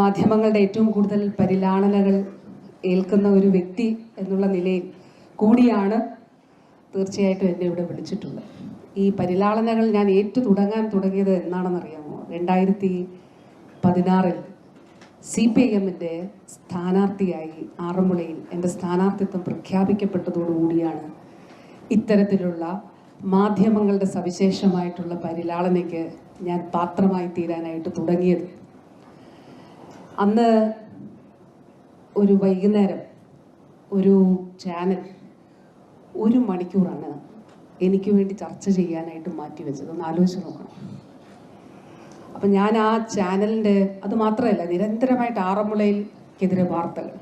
മാധ്യമങ്ങളുടെ ഏറ്റവും കൂടുതൽ പരിലാളനകൾ ഏൽക്കുന്ന ഒരു വ്യക്തി എന്നുള്ള നിലയിൽ കൂടിയാണ് തീർച്ചയായിട്ടും എന്നെ ഇവിടെ വിളിച്ചിട്ടുള്ളത്. ഈ പരിലാളനകൾ ഞാൻ ഏറ്റു തുടങ്ങാൻ തുടങ്ങിയത് എന്നാണെന്നറിയാമോ രണ്ടായിരത്തി പതിനാറിൽ സി പി ഐ എമ്മിന്റെ സ്ഥാനാർത്ഥിയായി ആറന്മുളയിൽ എന്റെ സ്ഥാനാർത്ഥിത്വം പ്രഖ്യാപിക്കപ്പെട്ടതോടുകൂടിയാണ് ഇത്തരത്തിലുള്ള മാധ്യമങ്ങളുടെ സവിശേഷമായിട്ടുള്ള പരിലാളനയ്ക്ക് ഞാൻ പാത്രമായി തീരാനായിട്ട് തുടങ്ങിയത്. അന്ന് ഒരു വൈകുന്നേരം ഒരു ചാനൽ ഒരു മണിക്കൂറാണ് എനിക്ക് വേണ്ടി ചർച്ച ചെയ്യാനായിട്ട് മാറ്റി വെച്ചത്. ഒന്ന് ആലോചിച്ച് നോക്കണം. അപ്പം ഞാൻ ആ ചാനലിന്റെ അത് മാത്രമല്ല നിരന്തരമായിട്ട് ആറന്മുളയിൽക്കെതിരെ വാർത്തകൾ.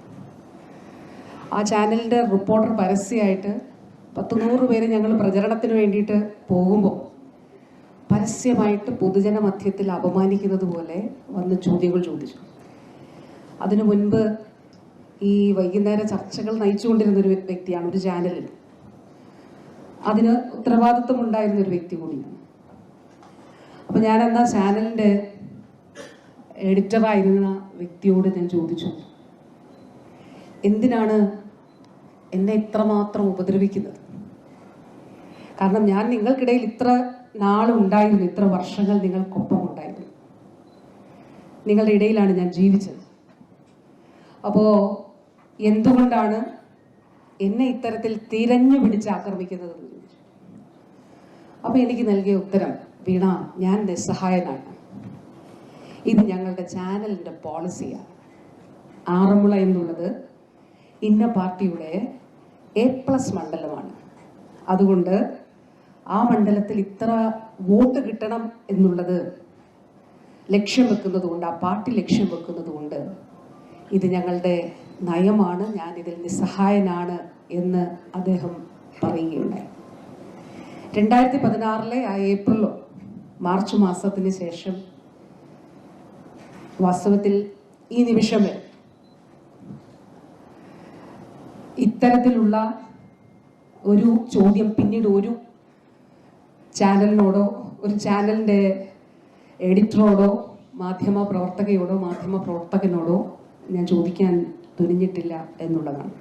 ആ ചാനലിന്റെ റിപ്പോർട്ടർ പരസ്യമായിട്ട് പത്ത് നൂറ് പേര് ഞങ്ങൾ പ്രചരണത്തിന് വേണ്ടിയിട്ട് പോകുമ്പോൾ പരസ്യമായിട്ട് പൊതുജന മധ്യത്തിൽ അപമാനിക്കുന്നത് പോലെ വന്ന് ചോദ്യങ്ങൾ ചോദിച്ചു. അതിനു മുൻപ് ഈ വൈകുന്നേര ചർച്ചകൾ നയിച്ചുകൊണ്ടിരുന്ന ഒരു വ്യക്തിയാണ് ഒരു ചാനലിൽ അതിന് ഉത്തരവാദിത്വം ഉണ്ടായിരുന്ന ഒരു വ്യക്തി കൂടിയാണ്. അപ്പൊ ഞാൻ എന്നാ ചാനലിന്റെ എഡിറ്ററായിരുന്ന വ്യക്തിയോട് ഞാൻ ചോദിച്ചു. എന്തിനാണ് എന്നെ ഇത്രമാത്രം ഉപദ്രവിക്കുന്നത്? കാരണം ഞാൻ നിങ്ങൾക്കിടയിൽ ഇത്ര നാളുണ്ടായിരുന്നു ഇത്ര വർഷങ്ങൾ നിങ്ങൾക്കൊപ്പം ഉണ്ടായിരുന്നു നിങ്ങളുടെ ഇടയിലാണ് ഞാൻ ജീവിച്ചത്. അപ്പോൾ എന്തുകൊണ്ടാണ് എന്നെ ഇത്തരത്തിൽ തിരഞ്ഞു പിടിച്ച് ആക്രമിക്കുന്നത്? അപ്പോൾ എനിക്ക് നൽകിയ ഉത്തരം വീണ ഞാൻ നിസ്സഹായനാണ്. ഇത് ഞങ്ങളുടെ ചാനലിന്റെ പോളിസിയാണ്. ആറന്മുള എന്നുള്ളത് ഇന്ന പാർട്ടിയുടെ എ പ്ലസ് മണ്ഡലമാണ്. അതുകൊണ്ട് ആ മണ്ഡലത്തിൽ ഇത്ര വോട്ട് കിട്ടണം എന്നുള്ളത് ലക്ഷ്യം വെക്കുന്നത് കൊണ്ട് ആ പാർട്ടി ലക്ഷ്യം വെക്കുന്നത് കൊണ്ട് ഇത് ഞങ്ങളുടെ നയമാണ് ഞാൻ ഇതിൽ നിസ്സഹായനാണ് എന്ന് അദ്ദേഹം പറയുകയുണ്ടായി. രണ്ടായിരത്തി പതിനാറിലെ ആ ഏപ്രിലോ മാർച്ച് മാസത്തിന് ശേഷം വാസ്തവത്തിൽ ഈ നിമിഷം വരെ ഇത്തരത്തിലുള്ള ഒരു ചോദ്യം പിന്നീട് ഒരു ചാനലിനോടോ ഒരു ചാനലിന്റെ എഡിറ്ററോടോ മാധ്യമ പ്രവർത്തകയോടോ മാധ്യമ പ്രവർത്തകനോടോ ഞാൻ ചോദിക്കാൻ തുനിഞ്ഞിട്ടില്ല എന്നുള്ളതാണ്.